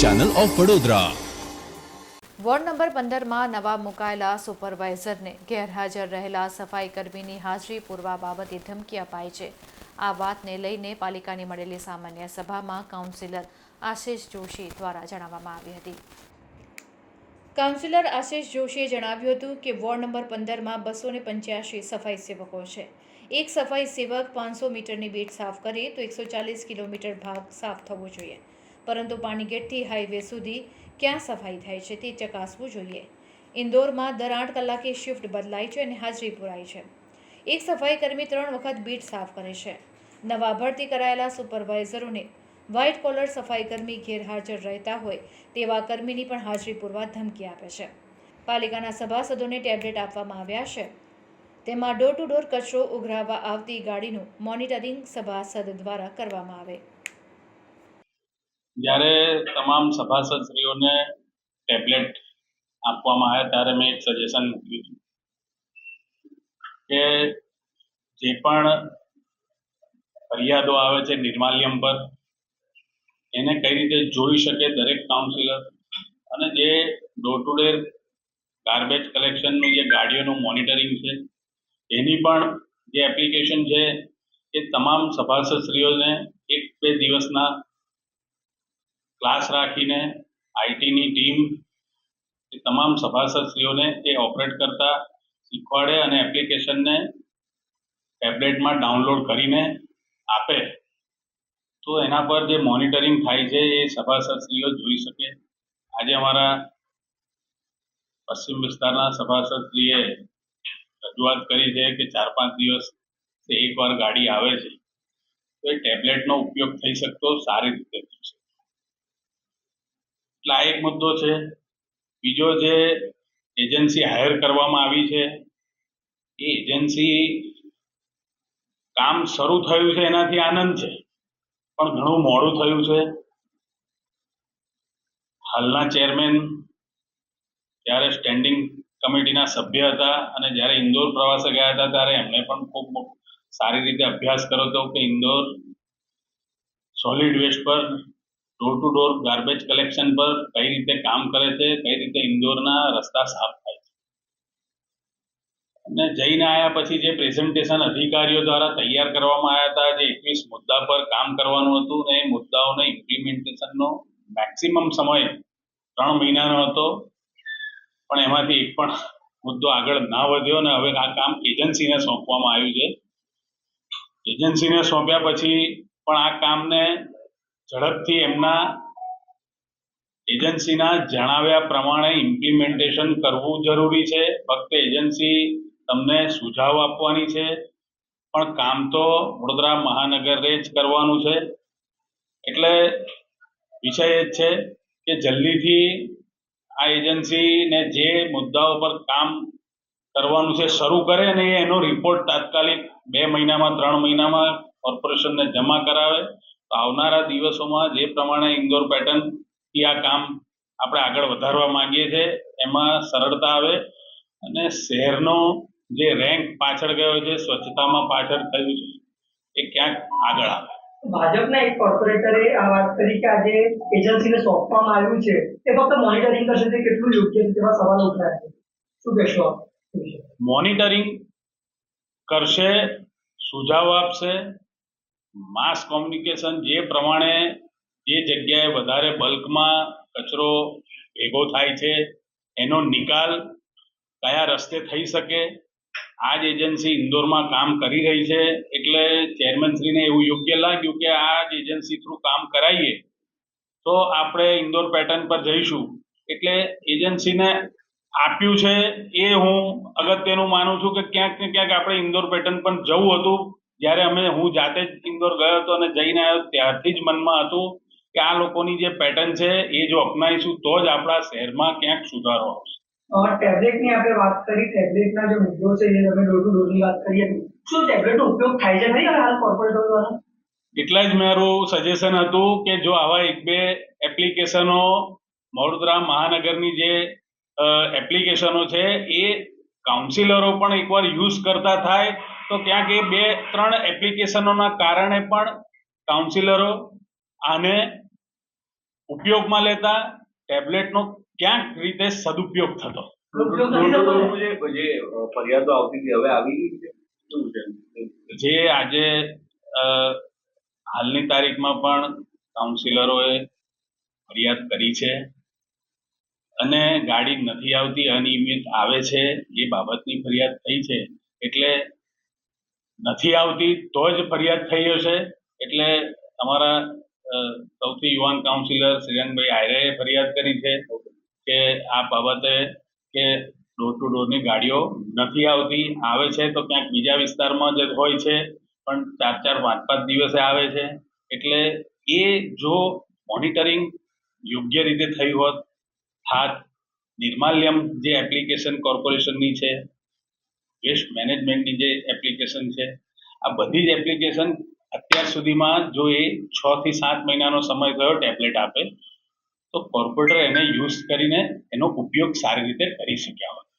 Channel of Vadodara ward number પંદરમાં નવા મુકાયેલા સુપરવાઇઝરને ગેરહાજર રહેલા સફાઈ કર્મીની હાજરી પૂરવા બાબતે ધમકી અપાઈ છે. આ વાતને લઈને પાલિકાની મળેલી સામાન્ય સભામાં કાઉન્સિલર આશિષ જોશી દ્વારા જણાવવામાં આવી હતી. કાઉન્સિલર આશિષ જોશીએ જણાવ્યું હતું કે વોર્ડ નંબર પંદરમાં બસો ને પંચ્યાસી સફાઈ સેવકો છે. એક સફાઈ સેવક પાંચસો મીટરની બીટ સાફ કરે તો એકસો ચાલીસ કિલોમીટર ભાગ સાફ થવો જોઈએ. પરંતુ પાણીગેટથી હાઈવે સુધી ક્યાં સફાઈ થાય છે તે ચકાસવું જોઈએ. ઇન્દોરમાં દર આઠ કલાકે શિફ્ટ બદલાય છે અને હાજરી પુરાય છે. એક સફાઈ કર્મી ત્રણ વખત બીટ સાફ કરે છે. નવા ભરતી કરાયેલા સુપરવાઇઝરોને વ્હાઇટ કોલર સફાઈ કર્મી ગેરહાજર રહેતા હોય તેવા કર્મીની પણ હાજરી પૂરવા ધમકી આપે છે. પાલિકાના સભાસદોને ટેબ્લેટ આપવામાં આવ્યા છે. તેમાં ડોર ટુ ડોર કચરો ઉઘરાવવા આવતી ગાડીનું મોનિટરિંગ સભાસદ દ્વારા કરવામાં આવે. જ્યારે તમામ સભાસદશ્રીઓને ટેબ્લેટ આપવામાં આવ્યા ત્યારે મેં એક સજેશન મૂક્યું કે જે પણ ફરિયાદો આવે છે નિર્માલ્યમ પર, એને કઈ રીતે જોઈ શકે દરેક કાઉન્સિલર અને જે ડોર ટુ ડોર ગાર્બેજ કલેક્શનનું જે ગાડીઓનું મોનિટરિંગ છે, એની પણ જે એપ્લિકેશન છે એ તમામ સભાસદશ્રીઓને એક બે દિવસના ક્લાસ રાખીને આઈટીની ટીમ એ તમામ સભાસદશ્રીઓને એ ઓપરેટ કરતા શીખવાડે અને એપ્લિકેશનને ટેબ્લેટમાં ડાઉનલોડ કરીને આપે. તો એના પર જે મોનિટરિંગ થાય છે, એ સભાસદશ્રીઓ જોઈ શકે. આજે અમારા પશ્ચિમ વિસ્તારના સભાસદશ્રીએ રજૂઆત કરી છે કે ચાર પાંચ દિવસ એકવાર ગાડી આવે છે. તો એ ટેબ્લેટનો ઉપયોગ થઈ શકતો સારી રીતે થઈ શકે. એટલે એક મુદ્દો છે. બીજો જે એજન્સી હાયર કરવામાં આવી છે, એ એજન્સી કામ શરૂ થયું છે, એનાથી આનંદ છે, પણ ઘણું મોડું થયું છે. હાલના ચેરમેન ત્યારે સ્ટેન્ડિંગ કમિટીના સભ્ય હતા અને જ્યારે ઇન્દોર પ્રવાસે ગયા હતા, ત્યારે એમણે પણ ખૂબ સારી રીતે અભ્યાસ કર્યો હતો કે ઇન્દોર સોલિડ વેસ્ટ પર door to door garbage collection પર કઈ રીતે કામ કરે છે, કઈ રીતે ઇન્દોરના રસ્તા સાફ થાય છે. અને જઈને આવ્યા પછી જે પ્રેઝન્ટેશન અધિકારીઓ દ્વારા તૈયાર કરવામાં આવ્યા હતા, જે એકવીસ મુદ્દા પર કામ કરવાનું હતું ને એ મુદ્દાઓને ઇમ્પ્લિમેન્ટેશનનો મેક્સિમમ સમય ત્રણ મહિનાનો હતો. પણ એમાંથી એક પણ મુદ્દો આગળ ના વધ્યો ને હવે આ કામ એજન્સીને સોંપવામાં આવ્યું છે. એજન્સીને સોંપ્યા પછી પણ આ કામને ઝડપથી એમના એજન્સીના જણાવ્યા પ્રમાણે ઇમ્પ્લિમેન્ટેશન કરવું જરૂરી છે. ફક્ત એજન્સી તમને સુઝાવ આપવાની છે. પણ કામ તો વડોદરા મહાનગરે જ કરવાનું છે. એટલે વિષય એ છે કે જલ્દીથી આ એજન્સીને જે મુદ્દાઓ પર કામ કરવાનું છે શરૂ કરે અને એનો રિપોર્ટ તાત્કાલિક બે મહિનામાં, ત્રણ મહિનામાં કોર્પોરેશનને જમા કરાવે. તો આવનારા દિવસોમાં જે પ્રમાણે ઇન્દોર પેટર્નથી આ કામ આપણે આગળ વધારવા માંગીએ છીએ એમાં સરળતા આવે અને શહેરનો જે રેન્ક પાછળ ગયો છે સ્વચ્છતામાં પાછળ થયું છે એ ક્યાંક આગળ આવે ભાજપના એક કોર્પોરેટરે આ વાત કરી કે આજે એજન્સીને સોંપવામાં આવ્યું છે તે ફક્ત મોનિટરિંગ કરશે તે કેટલું યોગ્ય છે તેવા સવાલ ઉઠાયા છે શું કહેશો? મોનિટરિંગ કરશે સુઝાવ આપશે માસ કોમ્યુનિકેશન જે પ્રમાણે જે જગ્યાએ વધારે બલ્કમાં કચરો ભેગો થાય છે, એનો નિકાલ કયા રસ્તે થઈ શકે આ જ એજન્સી ઇન્દોરમાં કામ કરી રહી છે, એટલે ચેરમેનશ્રીને એવું યોગ્ય લાગ્યું કે આ જ એજન્સી થ્રુ કામ કરાવીએ તો આપણે ઇન્દોર પેટર્ન પર જઈશું. એટલે એજન્સીને આપ્યું છે, એ હું અગત્યનું માનું છું કે ક્યાંક ને ક્યાંક આપણે ઇન્દોર પેટર્ન પણ જવું હતું જ્યારે અમે હું જાતે જ ઇન્દોર ગયો હતો અને જઈને આવ્યો ત્યારથી જ મનમાં હતું કે આ લોકોની જે પેટર્ન છે એ જો અપનાવીશું તો જ આપણા શહેરમાં ક્યાંક સુધારો આવશે. ટેબ્લેટની આપણે વાત કરી ટેબ્લેટના જે મુદ્દો છે એ તમે ડોર ટુ ડોરની વાત કરી હતી શું ટેબ્લેટનો ઉપયોગ થાય છે ખરી હાલ કોર્પોરેટર દ્વારા? એટલે જ મારું સજેશન હતું કે જો આવા એક બે એપ્લિકેશનો વડોદરા મહાનગરની જે એપ્લિકેશનો છે એ કાઉન્સિલરો પણ એકવાર યુઝ કરતા થાય તો ક્યાંક એ બે ત્રણ એપ્લિકેશનોના કારણે પણ કાઉન્સિલરો આને ઉપયોગમાં લેતા ટેબ્લેટનો ક્યાંક રીતે સદુપયોગ થતો? જે ફરિયાદો આવતી હતી હવે આવી જે આજે હાલની તારીખમાં પણ કાઉન્સિલરોએ ફરિયાદ કરી છે અને ગાડી નથી આવતી અનિયમિત આવે છે એ બાબતની ફરિયાદ થઈ છે. એટલે નથી આવતી, તો જ ફરિયાદ થઈ હશે. એટલે અમારા સૌથી યુવાન કાઉન્સિલર શ્રીરંગભાઈ આયરે ફરિયાદ કરી છે કે આ બાબતે કે ડોર ટુ ડોરની ગાડીઓ નથી આવતી. આવે છે તો ક્યાંક બીજા વિસ્તારમાં જ હોય છે, પણ ચાર ચાર, પાંચ પાંચ દિવસે આવે છે. એટલે એ જો મોનિટરિંગ યોગ્ય રીતે થઈ હોત હાથ નિર્માલ્યમ જે એપ્લિકેશન કોર્પોરેશનની છે વેસ્ટ મેનેજમેન્ટની જે એપ્લિકેશન છે, આ બધી જ એપ્લિકેશન અત્યાર સુધીમાં જો એ છ થી સાત મહિનાનો સમય થયો ટેબ્લેટ આપે, તો કોર્પોરેટર એને યુઝ કરીને એનો ઉપયોગ સારી રીતે કરી શક્યા હોત